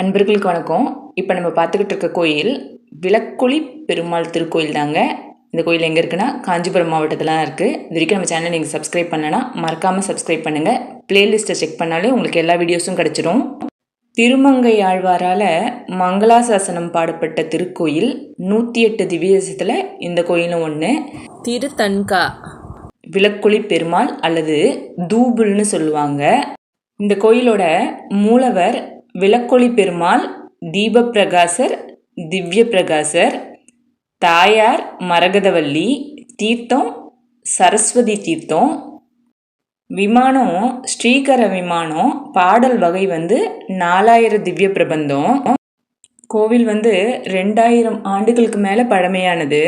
அன்பர்களுக்கு வணக்கம். இப்போ நம்ம பார்த்துக்கிட்டு இருக்க கோயில் விளக்குழி பெருமாள் திருக்கோயில் தாங்க. இந்த கோயில் எங்கே இருக்குன்னா காஞ்சிபுரம் மாவட்டத்தில் தான் இருக்குது இது வரைக்கும் நம்ம சேனல் நீங்கள் சப்ஸ்கிரைப் பண்ணனா மறக்காமல் சப்ஸ்கிரைப் பண்ணுங்கள் ப்ளேலிஸ்ட்டை செக் பண்ணாலே உங்களுக்கு எல்லா வீடியோஸும் கிடச்சிரும். திருமங்கை ஆழ்வாரால் மங்களாசாசனம் பாடப்பட்ட திருக்கோயில் நூற்றி எட்டு திவ்யதேசத்தில் இந்த கோயிலும் ஒன்று திருத்தன்கா. விளக்குழி பெருமாள் அல்லது தூபுல்னு சொல்லுவாங்க. இந்த கோயிலோட மூலவர் விளக்கொளி பெருமாள் தீபப்பிரகாசர் திவ்ய பிரகாசர் தாயார் மரகதவல்லி தீர்த்தம் சரஸ்வதி தீர்த்தம் விமானம் ஸ்ரீகர விமானம் பாடல் வகை வந்து நாலாயிரம் திவ்ய பிரபந்தம். கோவில் வந்து ரெண்டாயிரம் ஆண்டுகளுக்கு மேலே பழமையானது.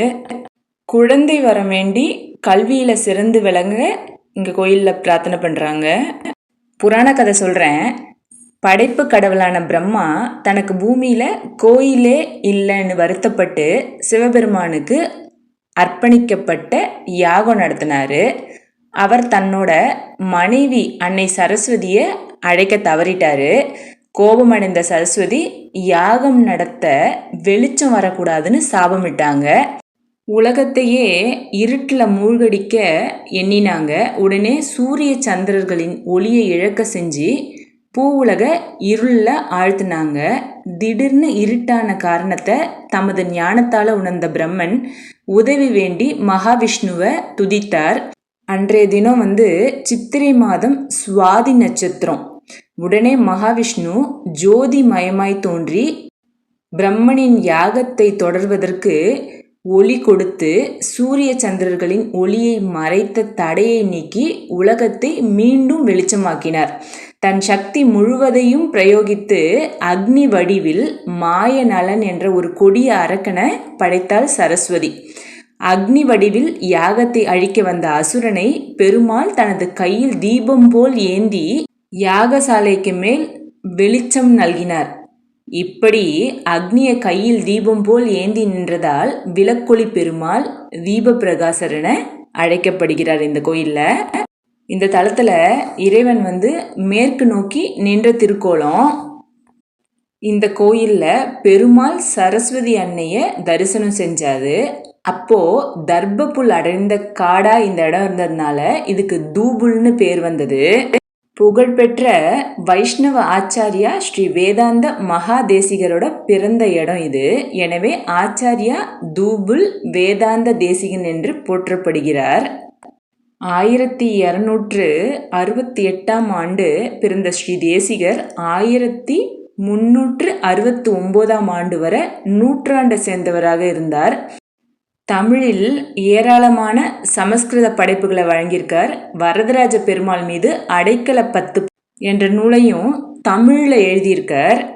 குழந்தை வர வேண்டி கல்வியில் சிறந்து விளங்க இங்கே கோயிலில் பிரார்த்தனை பண்ணுறாங்க புராண கதை சொல்கிறேன் படைப்பு கடவுளான பிரம்மா தனக்கு பூமியில் கோயிலே இல்லைன்னு வருத்தப்பட்டு சிவபெருமானுக்கு அர்ப்பணிக்கப்பட்ட யாகம் நடத்தினார். அவர் தன்னோட மனைவி அன்னை சரஸ்வதியை அழைக்க தவறிட்டாரு. கோபமடைந்த சரஸ்வதி யாகம் நடத்த வெளிச்சம் வரக்கூடாதுன்னு சாபமிட்டாங்க. உலகத்தையே இருட்டில் மூழ்கடிக்க எண்ணினாங்க. உடனே சூரிய சந்திரர்களின் ஒளியை இழக்க செஞ்சு பூ உலக இருளில் ஆழ்த்தினாங்க. திடீர்னு இருட்டான காரணத்தை தமது ஞானத்தால் உணர்ந்த பிரம்மன் உதவி வேண்டி மகாவிஷ்ணுவை துதித்தார். அன்றைய தினம் வந்து சித்திரை மாதம் சுவாதி நட்சத்திரம். உடனே மகாவிஷ்ணு ஜோதி மயமாய் தோன்றி பிரம்மனின் யாகத்தை தொடர்வதற்கு ஒளி கொடுத்து சூரிய சந்திரர்களின் ஒளியை மறைத்த தடையை நீக்கி உலகத்தை மீண்டும் வெளிச்சமாக்கினார். தன் சக்தி முழுவதையும் பிரயோகித்து அக்னி வடிவில் மாய நலன் என்ற ஒரு கொடிய அரக்கனை படைத்தாள் சரஸ்வதி. அக்னி வடிவில் யாகத்தை அழிக்க வந்த அசுரனை பெருமாள் தனது கையில் தீபம் போல் ஏந்தி யாகசாலைக்கு மேல் வெளிச்சம் நல்கினார். இப்படி அக்னிய கையில் தீபம் போல் ஏந்தி நின்றதால் விளக்கொளி பெருமாள் தீப பிரகாசர் என அழைக்கப்படுகிறார் இந்த கோயிலில். இந்த தளத்தில் இறைவன் வந்து மேற்கு நோக்கி நின்ற திருக்கோலம் இந்த கோயிலில் பெருமாள் சரஸ்வதி அன்னையை தரிசனம் செஞ்சாது அப்போது தர்ப்பப்புல் அடைந்த காடாக இந்த இடம் இருந்ததுனால இதுக்கு தூபுல்னு பேர் வந்தது. புகழ்பெற்ற வைஷ்ணவ ஆச்சாரியா ஸ்ரீ வேதாந்த மகாதேசிகரோட பிறந்த இடம் இது. எனவே ஆச்சாரியா தூபுல் வேதாந்த தேசிகன் என்று போற்றப்படுகிறார். ஆயிரத்தி இரநூற்று அறுபத்தி எட்டாம் ஆண்டு பிறந்த ஸ்ரீ தேசிகர் ஆயிரத்தி முன்னூற்று அறுபத்தி ஒம்போதாம் ஆண்டு வரை நூற்றாண்டை சேர்ந்தவராக இருந்தார். தமிழில் ஏராளமான சமஸ்கிருத படைப்புகளை வழங்கியிருக்கார். வரதராஜ பெருமாள் மீது அடைக்கல பத்து என்ற நூலையும் தமிழில் எழுதியிருக்கார்.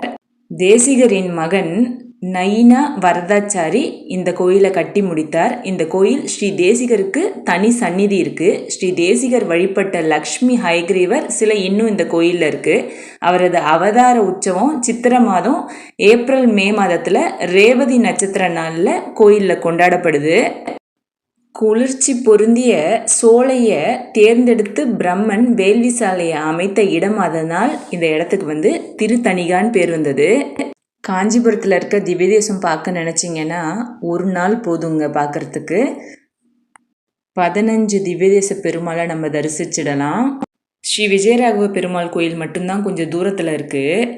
தேசிகரின் மகன் நயினா வரதாச்சாரி இந்த கோயிலை கட்டி முடித்தார். இந்த கோயில் ஸ்ரீ தேசிகருக்கு தனி சந்நிதி இருக்குது ஸ்ரீ தேசிகர் வழிபட்ட லக்ஷ்மி ஹைகிரீவர் சிலை இன்னும் இந்த கோயிலில் இருக்குது அவரது அவதார உற்சவம் சித்திர மாதம் ஏப்ரல் மே மாதத்தில் ரேவதி நட்சத்திர நாளில் கோயிலில் கொண்டாடப்படுது. குளிர்ச்சி பொருந்திய சோலையை தேர்ந்தெடுத்து பிரம்மன் வேள்வி சாலையை அமைத்த இடம் அதனால் இந்த இடத்துக்கு வந்து திருத்தணிகான் பேர் வந்தது. காஞ்சிபுரத்தில் இருக்க திவ்யதேசம் பார்க்க நினச்சிங்கன்னா ஒரு நாள் போதுங்க பார்க்குறதுக்கு. பதினஞ்சு திவ்யதேச பெருமாளை நம்ம தரிசிச்சிடலாம். ஸ்ரீ விஜயராகவ பெருமாள் கோயில் மட்டும்தான் கொஞ்சம் தூரத்தில் இருக்குது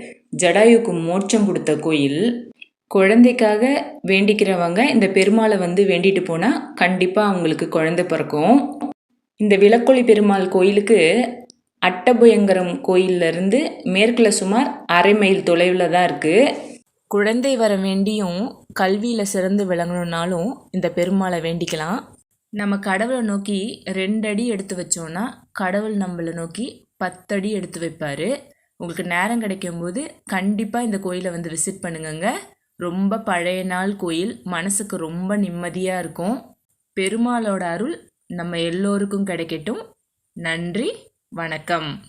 ஜடாயுக்கு மோட்சம் கொடுத்த கோயில். குழந்தைக்காக வேண்டிக்கிறவங்க இந்த பெருமாளை வந்து வேண்டிட்டு போனால் கண்டிப்பாக அவங்களுக்கு குழந்தை பிறக்கும். இந்த விளக்கொளி பெருமாள் கோயிலுக்கு அட்டபயங்கரம் கோயிலிருந்து மேற்கில் சுமார் அரை மைல் தொலைவில் தான் இருக்குது குழந்தை வர வேண்டியும் கல்வியில் சிறந்து விளங்கணுன்னாலும் இந்த பெருமாளை வேண்டிக்கலாம். நம்ம கடவுளை நோக்கி ரெண்டு அடி எடுத்து வச்சோன்னா கடவுள் நம்மளை நோக்கி பத்தடி எடுத்து வைப்பார். உங்களுக்கு நேரம் கிடைக்கும்போது கண்டிப்பாக இந்த கோயிலை வந்து விசிட் பண்ணுங்கங்க. ரொம்ப பழைய நாள் கோயில் மனசுக்கு ரொம்ப நிம்மதியாக இருக்கும். பெருமாளோட அருள் நம்ம எல்லோருக்கும் கிடைக்கட்டும். நன்றி வணக்கம்.